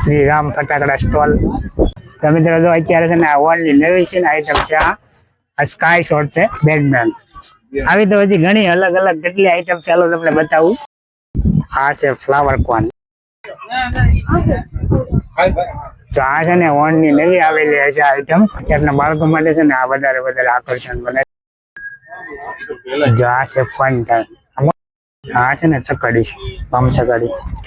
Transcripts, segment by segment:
શ્રી રામ ફટાકડા સ્ટોલ. તો મિત્રો, જો અત્યારે છે ને આ ઓનલી નવી છે ને આઈટમ છે આ સ્કાય શોટ છે બેટમેન આવી તો હજી ઘણી અલગ અલગ કેટલી આઈટમ ચાલો તમને બતાવું. આ છે ફ્લાવર કોન તો આ છે ને ઓનલી નવી આવેલી છે આઈટમ અત્યારના બાળકો માટે છે ને આ વધારે વધારે આકર્ષણ બને જો આ છે ફન ટાઈમ આ છે ને ચકડી છે, પમ ચકડી.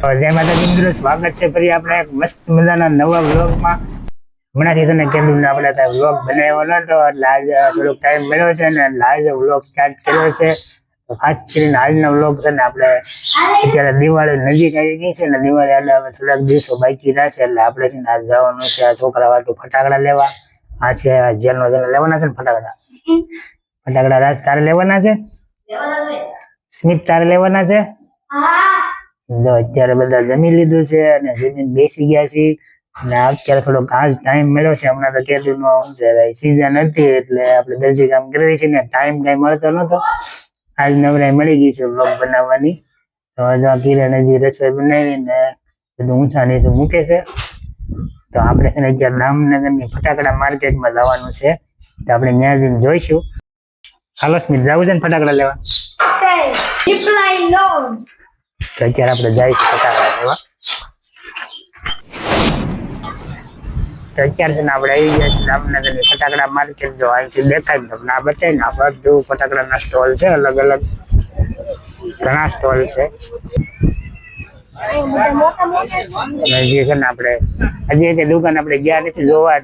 જય માતાજી મિત્રો સ્વાગત છે ફરી આપણે એક મસ્ત મજાના નવા વ્લોગમાં. હમણાંથી છે ને કીધું ને આપણે ત્યાં વ્લોગ બનાવ્યો નતો એટલે આજે થોડોક ટાઈમ મળ્યો છે ને એટલે આજે વ્લોગ સ્ટાર્ટ કર્યો છે. ખાસ કરીને આજનો વ્લોગ છે ને આપણે અત્યારે દિવાળી નજીક આવી ગઈ છે ને દિવાળી એટલે હવે થોડાક દિવસો બાકી રહ્યા છે એટલે આપણે છે ને આજ જવાનું છે આ છોકરા વાટું ફટાકડા લેવા. આ છે આ જેલનો જેલ લેવાના છે ને ફટાકડા. ફટાકડા રાજ તારે લેવાના છે? સ્મિત તારે લેવાના છે? જો અત્યારે બધા જમી લીધું છે અને જમીન બેસી ગયા છે. અને અત્યારે થોડોક આજ ટાઈમ મળ્યો છે. હમણાં તો છે સીઝન હતી એટલે આપણે દરજી કામ કરીએ છીએ ને ટાઈમ કઈ મળતો નતો આજ નવરાઈ મળી ગઈ છે બ્લોગ બનાવવાની. તો જો કિરણ હજી રસોઈ બનાવીને બધું ઊંચા નીચે મૂકે છે. તો આપણે છે ને અત્યારે રામનગરની ફટાકડા માર્કેટમાં જવાનું છે. તો આપણે ત્યાં જઈને જોઈશું. હાલો સ્મિત જવું છે ને ફટાકડા લેવા. તો અત્યારે આપણે જઈશું ફટાકડા લેવા તો અત્યારે છે ને આપણે આવી ગયા છીએ જામનગરની ફટાકડા માર્કેટ જો અહીંથી દેખાય તમને આ બતાવી ને આ બધું ફટાકડાના સ્ટોલ છે, અલગ અલગ ઘણા સ્ટોલ છે. જે છે ને આપણે, હજી દુકાન આપણે ગયા નથી જોવા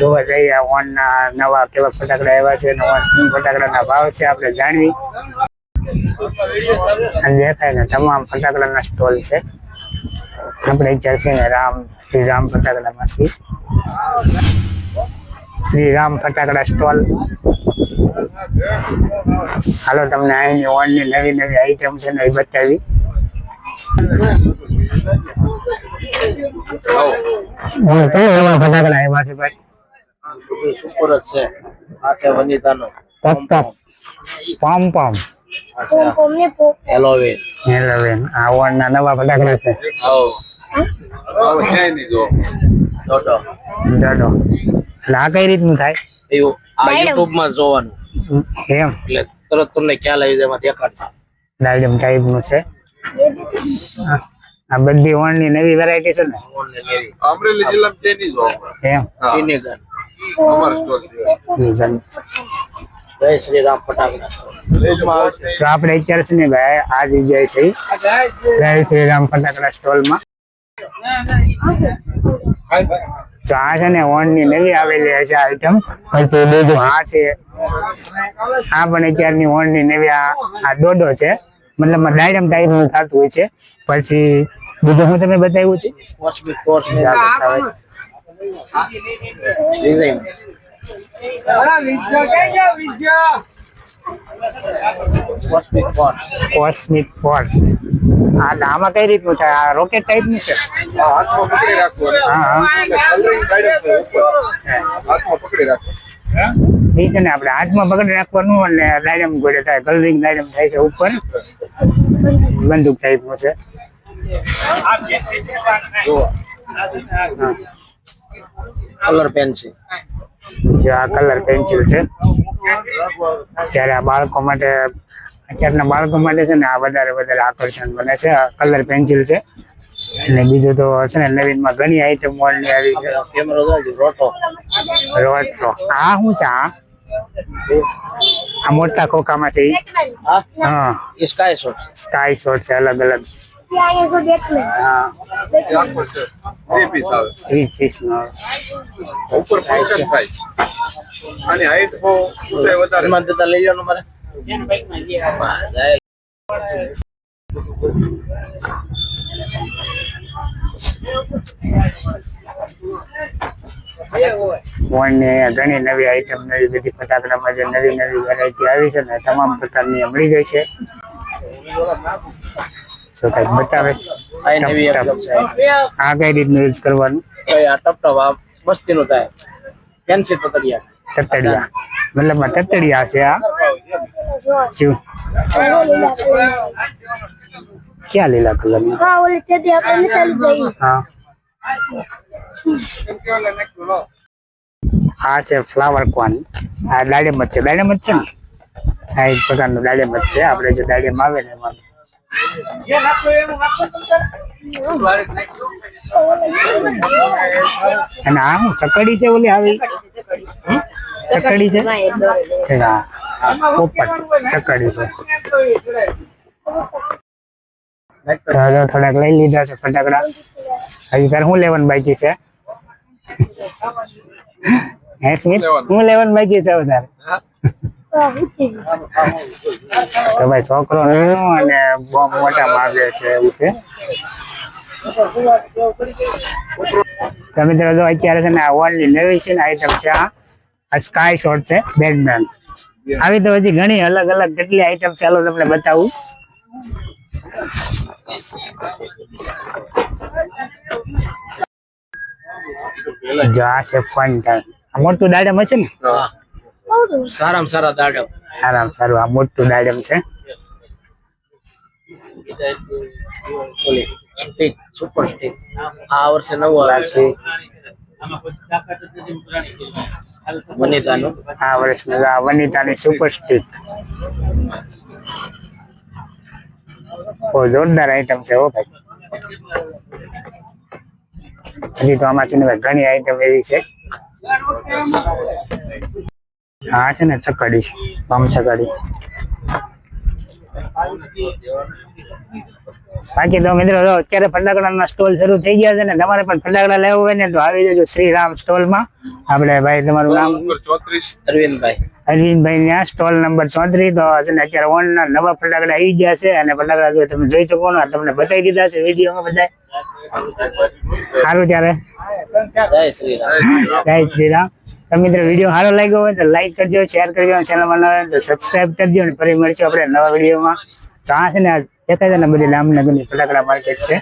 જોવા જઈએ. ઓન નવા કેવા ફટાકડા એવા છે નવા ફટાકડાના ભાવ છે, આપણે જાણવી. દેખાય ને તમામ ફટાકડાના સ્ટોલ છે આપણે અત્યારે છે ને રામ શ્રી રામ ફટાકડામાં શ્રી શ્રી રામ ફટાકડા સ્ટોલ હાલો તમને અહીંની ઓનની નવી નવી આઈટમ છે ને એ બતાવી હવે કયા એવા ફટાકડા આવ્યા છે ભાઈ બધું સુપર જ છે આ છે વનિતાનો પપ પપ પમ પમ pom ni pom. હેલોવેન નવા ફટાકડા છે. આવો ડોડો. ડડો. એટલે આ કઈ રીતનું થાય? એવું. આ યુટ્યુબમાં જોવાનું. એમ. એટલે તરત તમને ખ્યાલ આવી જાય એમાં દેખાડતા. ડાયડમ ટાઈપનું છે આ બધી ઓનની નવી વેરાયટી છે ને? અમરેલી જિલ્લામાં તેની જ અમારો છે. જય શ્રી રામ ફટાકડા તો આપણે અત્યારે છે ને ભાઈ આ જગ્યાએ છે. જય શ્રી રામ ફટાકડા સ્ટોલમાં. છે ને ઓનની નવી આવેલી છે આઈટમ પછી બીજું આ છે. આ પણ અત્યારની ઓનની નવી આ દોડો છે. મતલબ ડાયરમ ટાઈપનું થતું હોય છે. પછી બીજું હું તમને બતાવ્યું હતું? કોસ્મિક છે. ફોર્સ આ આમાં કઈ રીતનું થાય? આ રોકેટ ટાઈપનું છે? હાથમાં પકડી. હાથમાં. એ છે ને આપણે હાથમાં પકડી રાખવાનું અને ડાયડમ ગોળે થાય. કલરિંગ ડાયડમ થાય છે ઉપર. બંદૂક ટાઈપનું છે. કલર કલર પેન્સિલ જે આ કલર પેન્સિલ છે. ત્યારે આ બાળકો માટે અત્યારના બાળકો માટે છે ને આ વધારે વધારે આકર્ષણ બને છે. આ કલર પેન્સિલ છે. અને બીજું તો છે ને નવીનમાં ઘણી આઈટમ મોડની આવી છે. રોટો રોટલો. આ શું છે આ? આ મોટા ખોખામાં છે હા? સ્કાય શોટ સ્કાય શોટ છે અલગ અલગ. ત્યાં તો આખો છે. Three piece આવે. થ્રી પીસ આવે ઉપર function થાય. અને હાઈટ બહુ ઊંચાઈ વધારે. એમાં દાદા લઈ લો મારે જય ફોનની ઘણી નવી આઈટમ નવી બધી ફટાકડામાં જે નવી નવી વેરાયટી આવી છે ને તમામ પ્રકારની મળી જાય છે તો કંઈક બતાવે આ. છે કઈ રીતનું યુઝ કરવાનું? આ થાય. તતડિયા. મતલબ તતડિયા છે આ? શું? ક્યાં લીલા કલરની? હા ઓલી તેથી આપણે ચાલી જઈએ હા. આ છે ફ્લાવર કોન. આ દાડેમત છે. દાડેમત છે ને? આ એક પ્રકારનું દાડેમત છે. આપણે જે દાડેમ આવે ને એમાં અને આ હું ચકડી છે ઓલી આવી? ચકડી છે? પોપટ ચકડી છે. થોડાક લઈ લીધા છે ફટાકડા. હજી તારે શું લેવાનું બાકી છે? હે સ્મિત? શું લેવાનું? બાકી છે હા, ઊંચી. તો ભાઈ છોકરો અને બહુ મોટા માગે છે એવું છે? તો જો અત્યારે છે ને આ ઓનલી નવી છે ને આઈટમ છે આ. સ્કાય શોટ છે બેડમેન આવી તો હજી ઘણી અલગ અલગ કેટલી આઈટમ છે તમને બતાવું. જો આ છે ફન મોટું દાડમ હશે ને. સારામાં સારા દાડમ. આરામ સારું. આ મોટું દાડમ છે. Super stick. આ વર્ષે નવું આવે છે. વનિતાનું. આ વર્ષનું આ વનિતાની સુપર સ્ટીક. બહુ જોરદાર આઈટમ છે હો ભાઈ. હજી તો આમાં છે ને ભાઈ ઘણી આઈટમ એવી છે. આ છે ને ચકડી છે. પમ ચકડી બાકી તો મિત્રો જો અત્યારે ફટાકડાના સ્ટોલ શરૂ થઈ ગયા છે ને તમારે પણ ફટાકડા લેવું હોય ને તો આવી જજો શ્રીરામ સ્ટોલમાં. આપણે ભાઈ તમારું નામ? અરવિંદભાઈ અરવિંદભાઈ. ને સ્ટોલ નંબર ચોત્રીસ. તો છે ને અત્યારે ઓનના નવા ફટાકડા આવી ગયા છે અને ફટાકડા જો તમે જોઈ શકો ને તમને બતાવી દીધા છે વિડીયોમાં બધા સારું ત્યારે. જય શ્રી રામ જય શ્રી રામ તો મિત્રો વીડિયો સારો લાગ્યો હોય તો લાઈક કરજો શેર કરજો ચેનલમાં નવા તો સબસ્ક્રાઇબ કરજો અને ફરી મળશું આપણે નવા વિડીયોમાં તો આ છે ને દેખાય છે ને બધી લાંબનગરની ફટાકડા માર્કેટ છે.